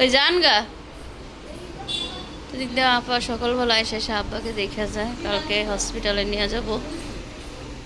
ওই যান গা? দিয়ে আপা সকালবেলা এসে এসে আব্বাকে দেখে যায়, কালকে হসপিটালে নিয়ে যাব।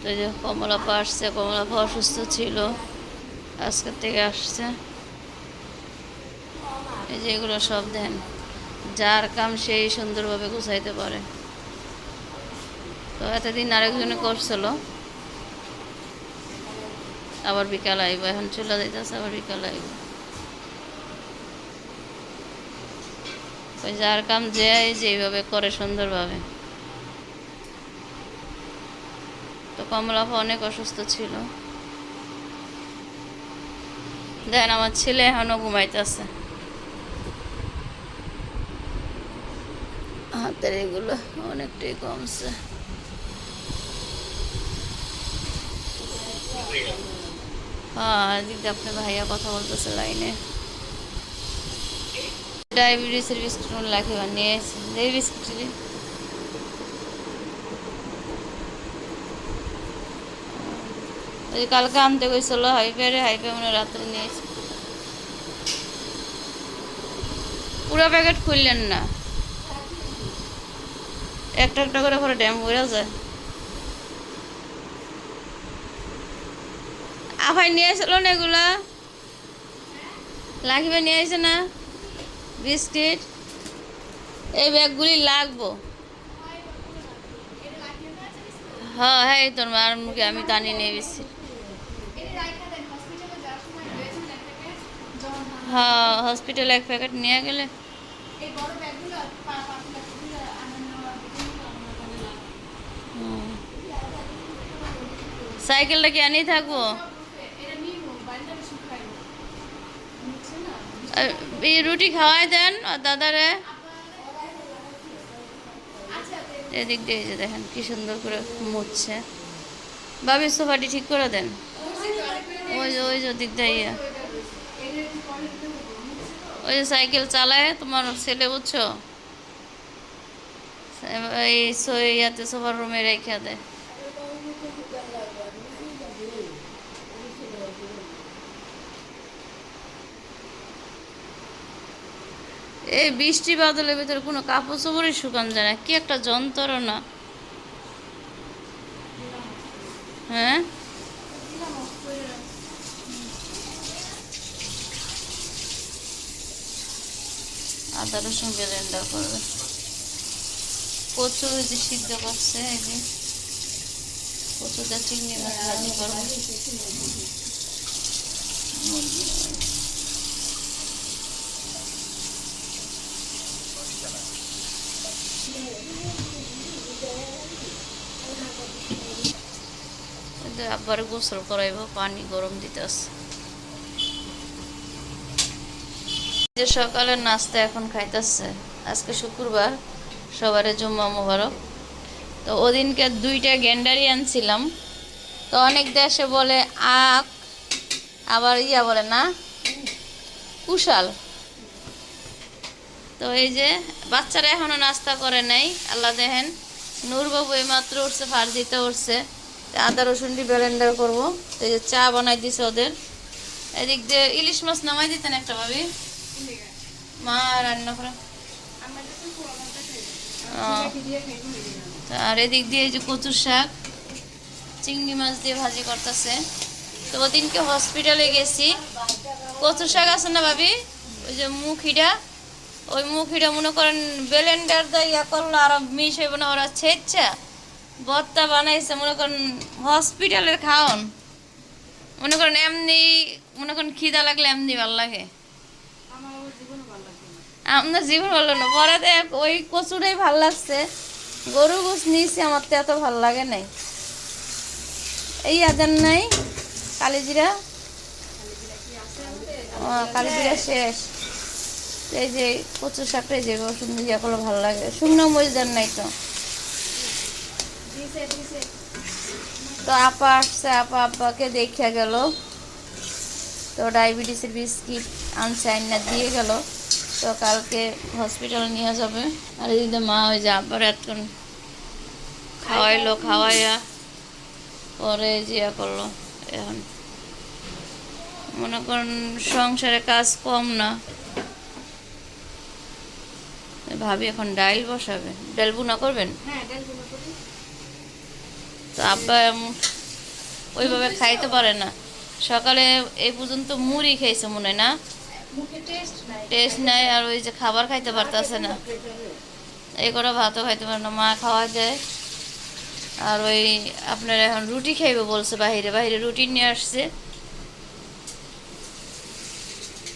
তো যে কমলাপা আসছে কমলাপা অসুস্থ ছিল আজকের থেকে আসছে। এই যে এগুলো সব দেন, যার কাম সেই সুন্দরভাবে গুছাইতে পারে। তো এতদিন আরেকজনে করছিল। আবার বিকাল আইব, এখন চলে যাইতেছে, আবার বিকাল আইব। ওই যার কাম যে যেইভাবে করে সুন্দরভাবে। তো কমলাপা অনেক অসুস্থ ছিল। দেখেন আমার ছেলে এখনও ঘুমাইতেছে। হাতের এগুলো অনেকটাই কমছে। হ্যাঁ এদিকে আপনার ভাইয়া কথা বলতেছে লাইনে। বিস্কুট লাগে নিয়ে এসে এই বিস্কুট ওই কালকে আনতে গেছিল হাইপেরে হাইপে মানে রাত্রে নিয়েছি পুরো প্যাকেট খুললেন না। একটা একটা করে পরে ড্যাম করে যায় আফাই নিয়ে এসেছিল না এগুলা? লাগবে নিয়ে এসে না? বিস্কিট এই ব্যাগগুলি লাগবো হ্যাঁ হ্যাঁ এই তোর মার মুখে আমি টানি নিয়ে বিস্কিট হ্যাঁ হসপিটালে এক প্যাকেট নিয়ে গেলে হুম। সাইকেলটা কি আনিয়ে থাকব এই রুটি খাওয়াই দেন দাদারে। এদিক দিয়ে যে দেখেন কি সুন্দর করে মুছছে। বাবির সোফাটি ঠিক করে দেন। ওই যে ওই যে দিক দিয়ে ইয়ে। ওই যে সাইকেল চালায় তোমার ছেলে, বুঝছ? এই ইয়াতে সোফার রুমে রেখে দেয়। এই বৃষ্টি বাদলের ভিতরে কোনো কাপড় চোপড়ই শুকান যায় না। কি একটা যন্ত্রণা। হ্যাঁ? আদা, রসুন, ব্লেন্ডার করবে। কচু যে সিদ্ধ করছে, এই কচুটা চিংড়ি ভাজি করবে। আবার গোসল করাইব, পানি গরম দিতে আছে। যে সকালের নাস্তা এখন খাইতেছে, আজকে শুক্রবার, সবারে জুম্মা মোবারক। তো ওদিনকে দুইটা গেন্ডারি আনছিলাম। তো অনেক দেশে বলে আখ, আবার ইয়া বলে না, কুশাল। তো এই যে, বাচ্চারা এখনও নাস্তা করে নাই, আল্লাহ দেখেন নূরবাবু এই মাত্র উঠছে, ফার্জিতে উঠছে। আদা রসুনটি ব্লেন্ডার করব। এই যে চা বানাই দিছে ওদের। এদিক দিয়ে ইলিশ মাছ নামাই দিতেন একটা ভাবি। মা রান্না করে। আর এদিক দিয়ে এই যে কচুর শাক। চিংড়ি মাছ দিয়ে ভাজি করতেছে। তো ওদিনকে হসপিটালে গেছি। কচুর শাক আছে না ভাবি? ওই যে মুখিটা ওই মুখিটা মনে করেন ব্লেন্ডার দিয়ে ইয়া করল, আর মিশ হইব না, ওরা ছেচ্ছা বত্তা বানাইছে, মনে করেন হসপিটালের খাওন। মনে করেন এমনি, মনে করেন খিদা লাগলে এমনি ভালো লাগে। আপনার জীবন ভালো না। পরে ওই কচুটাই ভালো লাগছে। গরু গোস নিয়েছি, আমার তো এত ভালো লাগে নাই। এই আজান নাই, কালিজিরা। কালিজিরা শেষ। এই যে কচু শাকটাই যে রসুন দিয়ে করলে ভালো লাগে। শুকনো মরিচ নাই তো। তো আপা আসছে আপা আব্বাকে দেখে গেল। তো ডায়াবেটিসের বিস্কিট আনছে আইনা দিয়ে গেল। তো কালকে হসপিটালে নিয়ে যাবে। আর এদিকে মা ওই যে আব্বার এতক্ষণ খাওয়াইলো খাওয়াইয়া পরে জিয়া করল। এখন মনে করেন সংসারে কাজ কম না। ভাবি এখন ডাইল বসাবে। ডাল বুনা করবেন? হ্যাঁ ডাল করি তো আব্বা ওইভাবে খাইতে পারে না। সকালে এই পর্যন্ত মুড়ি খাইছে মনে না? টেস্ট নাই আর ওই যে খাবার খাইতে পারতেছে না। এই করে ভাতও খাইতে পারে না। মা খাওয়া যায় আর ওই আপনার এখন রুটি খাইবে বলছে বাহিরে। বাহিরে রুটি নিয়ে আসছে।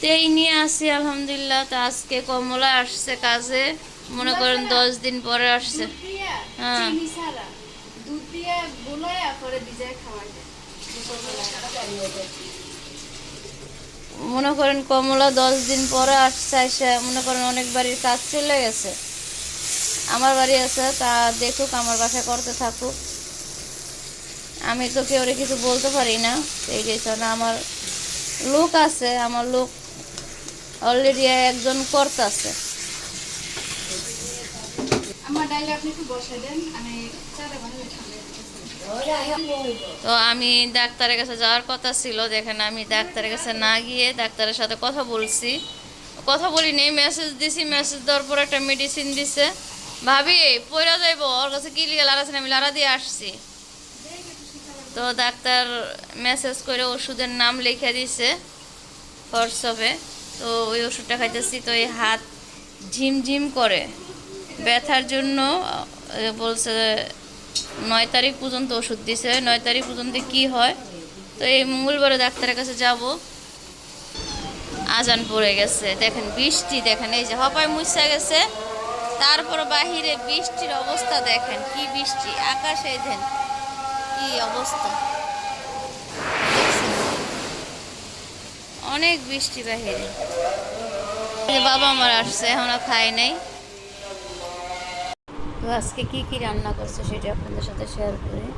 তো এই নিয়ে আসছি আলহামদুলিল্লাহ। তো আজকে কমলা আসছে কাজে। মনে করেন দশ দিন পরে আসছে। হ্যাঁ। দুধ দিয়া গোলায়া ভিজায় খাওয়া যায় মনে করেন কমলা দশ দিন পরে আসছে এসে মনে করেন অনেক বাড়ির কাজ চলে গেছে। আমার বাড়ি আছে তা দেখুক আমার বাসায় করতে থাকুক। আমি তো কেউ কিছু বলতে পারি না এই জন্য আমার লোক আছে আমার লোক অলরেডি একজন করতেছে আমার ডাইলে আপনি একটু বসাই দেন আমি তো আমি ডাক্তারের কাছে যাওয়ার কথা ছিল দেখেন আমি ডাক্তারের কাছে না গিয়ে ডাক্তারের সাথে কথা বলছি। কথা বলি নেই মেসেজ দিছি মেসেজ দেওয়ার পর একটা মেডিসিন দিছে। ভাবি পয়রা যাইব, ওর কাছে কি লিগে লাগাছেন আমি লাড়া দিয়ে আসছি। তো ডাক্তার মেসেজ করে ওষুধের নাম লিখে দিছে হোয়াটসঅ্যাপে। তো ওই ওষুধটা খাইতেছি, তো এই হাত ঝিমঝিম করে। ব্যথার জন্য বলছে নয় তারিখ পর্যন্ত ওষুধ দিছে। নয় তারিখ পর্যন্ত কি হয়? তো এই মঙ্গলবারে ডাক্তারের কাছে যাব। আজান পড়ে গেছে। দেখেন বৃষ্টি, দেখেন এই যে হপায় মুছা গেছে। তারপর বাহিরে বৃষ্টির অবস্থা দেখেন, কি বৃষ্টি। আকাশে দেন কি অবস্থা। অনেক বৃষ্টি বাহিরে। বাবা আমার আসছে, এখনও খাই নাই। তো আজকে কি কি রান্না করছে সেটা আপনাদের সাথে শেয়ার করি।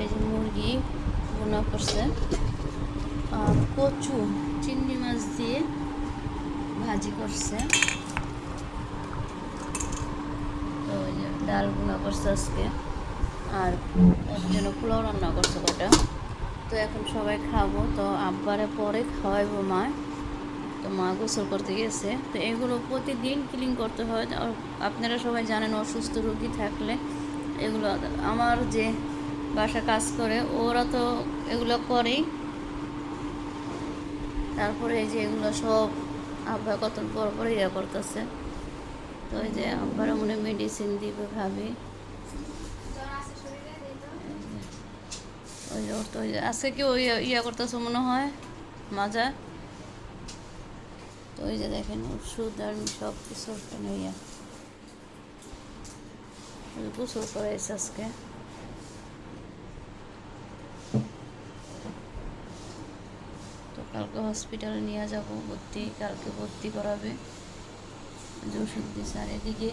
এই যে মুরগি বোনা করছে। আর কচু, চিংড়ি মাছ দিয়ে ভাজি করছে। তো ওই যে ডাল বোনা করছে আজকে। আর জন্য পোলাও রান্না করছে কটা। তো এখন সবাই খাব, তো আব্বারে পরে খাওয়াইবো মা। তো মা গোসল করতে গেছে। তো এগুলো প্রতিদিন ক্লিন করতে হয়। আপনারা সবাই জানেন অসুস্থ রোগী থাকলে এগুলো আমার যে বাসা কাজ করে, ওরা তো এগুলো করেই। তারপরে এই যে এগুলো সব আব্বা কত পর বড় ইয়া করতেছে। তো এই যে আব্বারা মনে মেডিসিন দিবে ভাবি। ওই ওর তো আজকে কি ওই ইয়া করতেছে মনে হয়, মাজা। তো ওই যে দেখেন, ওষুধ আর সব কিছু ওখানে ইয়া। ওই গোসল করাইছে আজকে। তো কালকে হসপিটালে নিয়ে যাব, ভর্তি, কালকে ভর্তি করাবে। ওষুধ দিচ্ছে আর এদিকে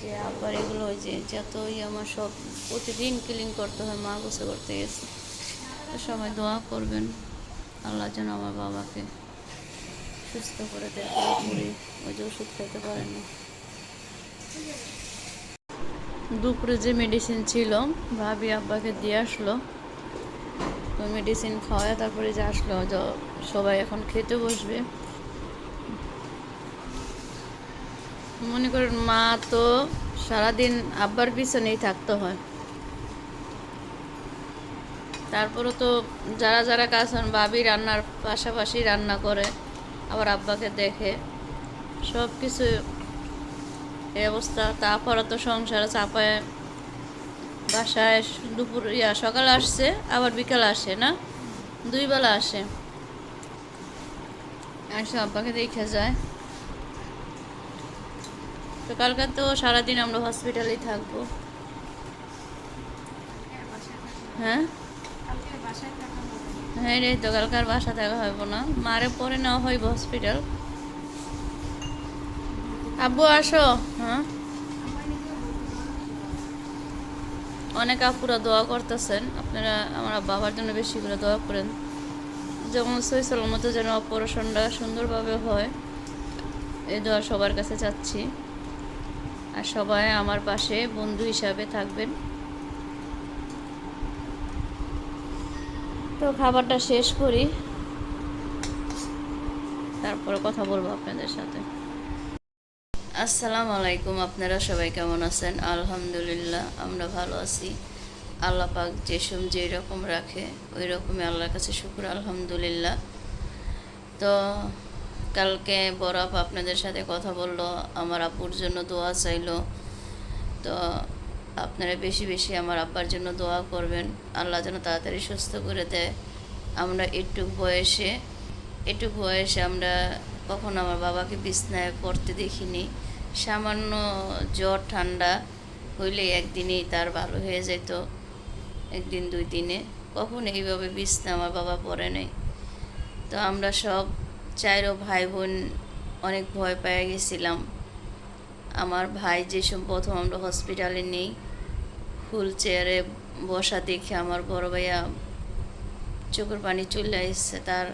যে আবার এগুলো ওই যে যত ইয়ে আমার সব প্রতিদিন ক্লিন করতে হয়, মা গোসল করতে গেছে। সবাই দোয়া করবেন, আল্লাহ যেন আমার বাবাকে সুস্থ করে দেয় পুরোপুরি ওই যে ওষুধ খেতে পারেনি দুপুরে যে মেডিসিন ছিল, ভাবি আব্বাকে দিয়ে আসলো। তো মেডিসিন খাওয়ায়, তারপরে যে আসলো সবাই এখন খেতে বসবে। মনে করেন মা তো সারাদিন আব্বার পিছনেই থাকতে হয়। তারপরে তো যারা যারা কাজ করেন, ভাবি রান্নার পাশাপাশি রান্না করে। আবার আব্বাকে দেখে সব কিছু এই অবস্থা। তারপরে তো সংসারে চাপায় বাসায় দুপুর, ইয়া, সকালে আসছে, আবার বিকালে আসে, না? দুই বেলা আসে। আসে, আব্বাকে দেখে যায়। তো কালকে তো সারাদিন আমরা হসপিটালেই থাকব। হ্যাঁ? হ্যাঁ রে, তো কালকে আর বাসা থাকা হইব না। মারে পরে নেওয়া হইব হসপিটাল আব্বু, আসো। হ্যাঁ? অনেক আপুরা দোয়া করতেছেন। আপনারা আমার বাবার জন্য বেশি করে দোয়া করেন। যেমন সৈসল মতো যেন অপারেশনটা সুন্দরভাবে হয় এই দোয়া সবার কাছে চাচ্ছি। আর সবাই আমার পাশে বন্ধু হিসাবে থাকবেন। তো খাবারটা শেষ করি। তারপরে কথা বলব আপনাদের সাথে। আসসালামু আলাইকুম, আপনারা সবাই কেমন আছেন? আলহামদুলিল্লাহ, আমরা ভালো আছি। আল্লাহ পাক যেসম যেই রকম রাখে ওই রকমই আল্লাহর কাছে শুকুর, আলহামদুলিল্লাহ। তো কালকে বড় আপনাদের সাথে কথা বলল, আমার আপুর জন্য দোয়া চাইলো। তো আপনারা বেশি বেশি আমার আব্বার জন্য দোয়া করবেন। আল্লাহ যেন তাড়াতাড়ি সুস্থ করে দেয়। আমরা একটুক বয়সে একটুক বয়সে আমরা কখনো আমার বাবাকে বিছনায় পড়তে দেখিনি। সামান্য জ্বর, ঠান্ডা হইলে একদিনেই তার ভালো হয়ে যেত, একদিন দুই দিনে। কখন এইভাবে বিছনা আমার বাবা পড়ে নেই। তো আমরা সব চাইরও ভাই বোন অনেক ভয় পেয়ে গেছিলাম। আমার ভাই যেসব প্রথম আমরা হসপিটালে নেই হুল চেয়ারে বসা দেখে আমার বড় ভাইয়া চোখের পানি চলে এসছে তার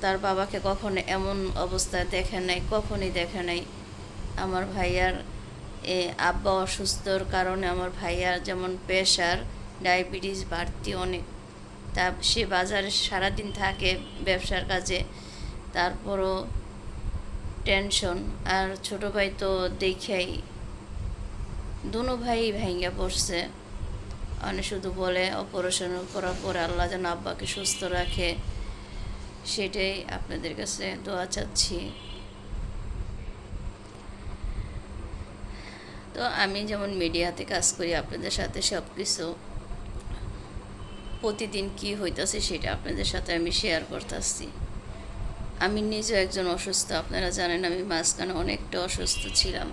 তার বাবাকে কখনো এমন অবস্থায় দেখে নাই, কখনই দেখে নাই। আমার ভাইয়ার, এ, আব্বা অসুস্থর কারণে আমার ভাইয়ার যেমন প্রেশার, ডায়াবেটিস বাড়তি অনেক। তা সে বাজারে সারাদিন থাকে ব্যবসার কাজে, তারপরও টেনশন। আর ছোট ভাই তো দেখেই দুনো ভাই ভাইঙ্গা পড়ছে। মানে শুধু বলে অপারেশন করার পরে আল্লাহ যেন আব্বাকে সুস্থ রাখে, সেটাই আপনাদের কাছে দোয়া চাচ্ছি। তো আমি যেমন মিডিয়াতে কাজ করি, আপনাদের সাথে সব কিছু প্রতিদিন কি হইতাছে সেটা আপনাদের সাথে আমি শেয়ার করতেছি। আমি নিজেও একজন অসুস্থ, আপনারা জানেন আমি মাঝখানে অনেকটা অসুস্থ ছিলাম।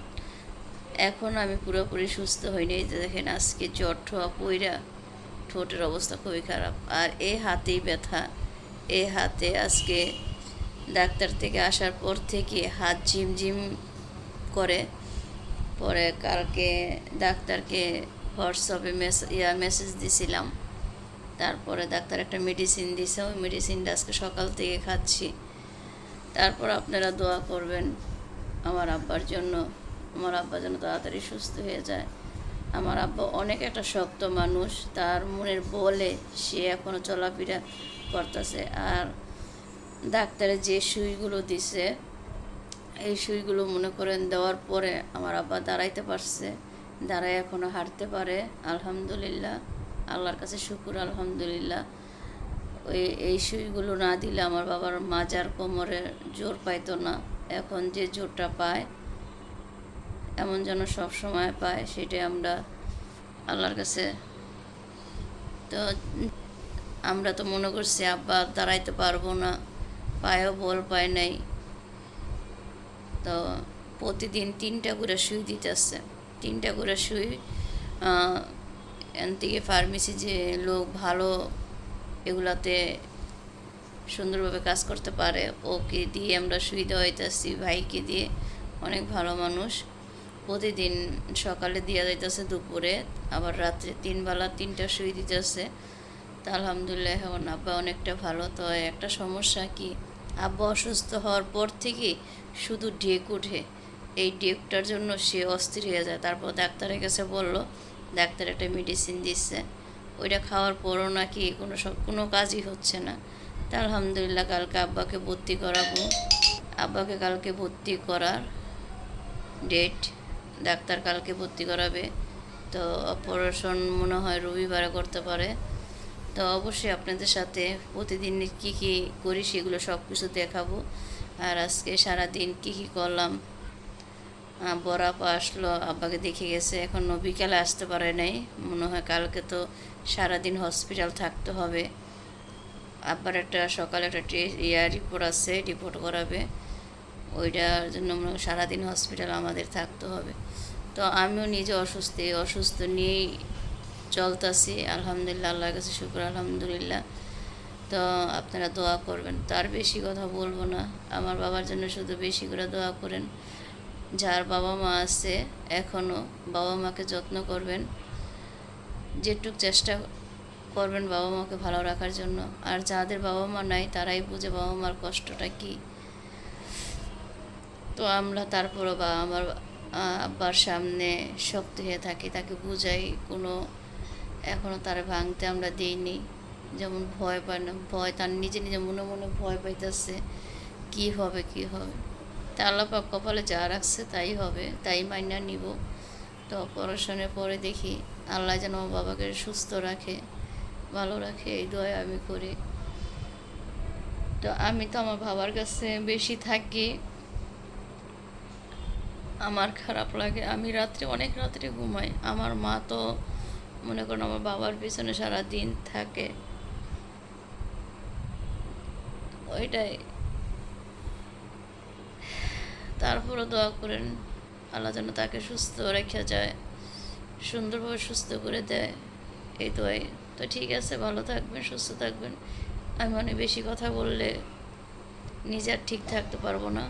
এখন আমি পুরোপুরি সুস্থ হইনি। এই দেখেন আজকে জ্বর ঠোয়া পইরা ঠোঁটের অবস্থা খুবই খারাপ। আর এই হাতেই ব্যথা। এই হাতে আজকে ডাক্তার থেকে আসার পর থেকে হাত ঝিমঝিম করে। পরে কালকে ডাক্তারকে হোয়াটসঅ্যাপে মেসেজ ইয়া মেসেজ দিছিলাম। তারপরে ডাক্তার একটা মেডিসিন দিছে। ওই মেডিসিনটা আজকে সকাল থেকে খাচ্ছি। তারপর আপনারা দোয়া করবেন আমার আব্বার জন্য। আমার আব্বা যেন তাড়াতাড়ি সুস্থ হয়ে যায়। আমার আব্বা অনেক একটা শক্ত মানুষ, তার মনের বলে সে এখনও চলাফেরা করতেছে। আর ডাক্তারে যে সুইগুলো দিছে, এই সুইগুলো মনে করেন দেওয়ার পরে আমার আব্বা দাঁড়াইতে পারছে, দাঁড়ায় এখনও হাঁটতে পারে। আলহামদুলিল্লাহ, আল্লাহর কাছে শুকুর, আলহামদুলিল্লাহ। ওই, এই সুইগুলো না দিলে আমার বাবার মাজার কোমরে জোর পাইতো না। এখন যে জোরটা পায় এমন যেন সব সময় পায়, সেটাই আমরা আল্লাহর কাছে তো আমরা তো মনে করছি, আব্বা দাঁড়াইতে পারব না, পায়েও বল পায় নাই। তো প্রতিদিন তিনটা করে সুই দিতেছে তিনটা করে সুই এন থেকে ফার্মেসি যে লোক ভালো এগুলাতে সুন্দরভাবে কাজ করতে পারে, ওকে দিয়ে আমরা সুই দেওয়াইতেছি ভাইকে দিয়ে। অনেক ভালো মানুষ। প্রতিদিন সকালে দেওয়া যাইতেছে দুপুরে, আবার রাত্রে তিন বেলা তিনটা সুই দিতেছে। তা আলহামদুলিল্লাহ এখন আব্বা অনেকটা ভালো। তো একটা সমস্যা কি, আব্বা অসুস্থ হওয়ার পর থেকে শুধু ডেক উঠে এই ডেকটার জন্য সে অস্থির হয়ে যায়। তারপর ডাক্তারের কাছে বলল, ডাক্তার একটা মেডিসিন দিচ্ছে। ওইটা খাওয়ার পরও নাকি কোনো সব- কোনো কাজই হচ্ছে না। তা আলহামদুলিল্লাহ কালকে আব্বাকে ভর্তি করাবো। আব্বাকে কালকে ভর্তি করার ডেট ডাক্তার কালকে ভর্তি করাবে। তো অপারেশন মনে হয় রবিবারে করতে পারে। তো অবশ্যই আপনাদের সাথে প্রতিদিন কি কি করি সেগুলো সব কিছু দেখাবো। আর আজকে সারা দিন কী কী করলাম আপা আসলো, আব্বাকে দেখে গেছে। এখনও বিকালে আসতে পারে নাই। মনে হয় কালকে তো সারাদিন হসপিটাল থাকতে হবে। আব্বার একটা সকালে একটা ইয়া রিপোর্ট আছে রিপোর্ট করাবে। ওইটার জন্য হয় সারাদিন হসপিটাল আমাদের থাকতে হবে। তো আমিও নিজে অসুস্থ অসুস্থ নিয়েই চলতেছি, আলহামদুলিল্লাহ, আল্লাহর কাছে শুক্র, আলহামদুলিল্লাহ। তো আপনারা দোয়া করবেন, তার বেশি কথা বলব না, আমার বাবার জন্য শুধু বেশি করে দোয়া করেন। যার বাবা মা আছে এখনও বাবা মাকে যত্ন করবেন, যেটুক চেষ্টা করবেন বাবা মাকে ভালো রাখার জন্য। আর যাদের বাবা মা নাই, তারাই বুঝে বাবা মার কষ্টটা কী। তো আমরা তারপরও বা আমার আব্বার সামনে শক্ত হয়ে থাকি, তাকে বুঝাই কোনো এখনও তার ভাঙতে আমরা দিইনি। যেমন ভয় পায় না, ভয় তার নিজে নিজে মনে মনে ভয় পাইতেছে, কী হবে কী হবে। তা আল্লাহ পাক কপালে যা রাখছে তাই হবে, তাই মাইনা নিব। তো অপারেশনের পরে দেখি আল্লাহ যেন আমার বাবাকে সুস্থ রাখে, ভালো রাখে, এই দোয়া আমি করি। তো আমি তো আমার বাবার কাছে বেশি থাকি আমার খারাপ লাগে। আমি রাত্রে, অনেক রাত্রে ঘুমাই। আমার মা তো মনে করেন আমার বাবার পিছনে সারা দিন থাকে। ওইটাই। তারপরও দোয়া করেন, আল্লাহ যেন তাকে সুস্থ রেখে যায়, সুন্দরভাবে সুস্থ করে দেয়। এই দোয়াই। তো ঠিক আছে, ভালো থাকবেন, সুস্থ থাকবেন। আমি অনেক বেশি কথা বললে নিজে আর ঠিক থাকতে পারব না।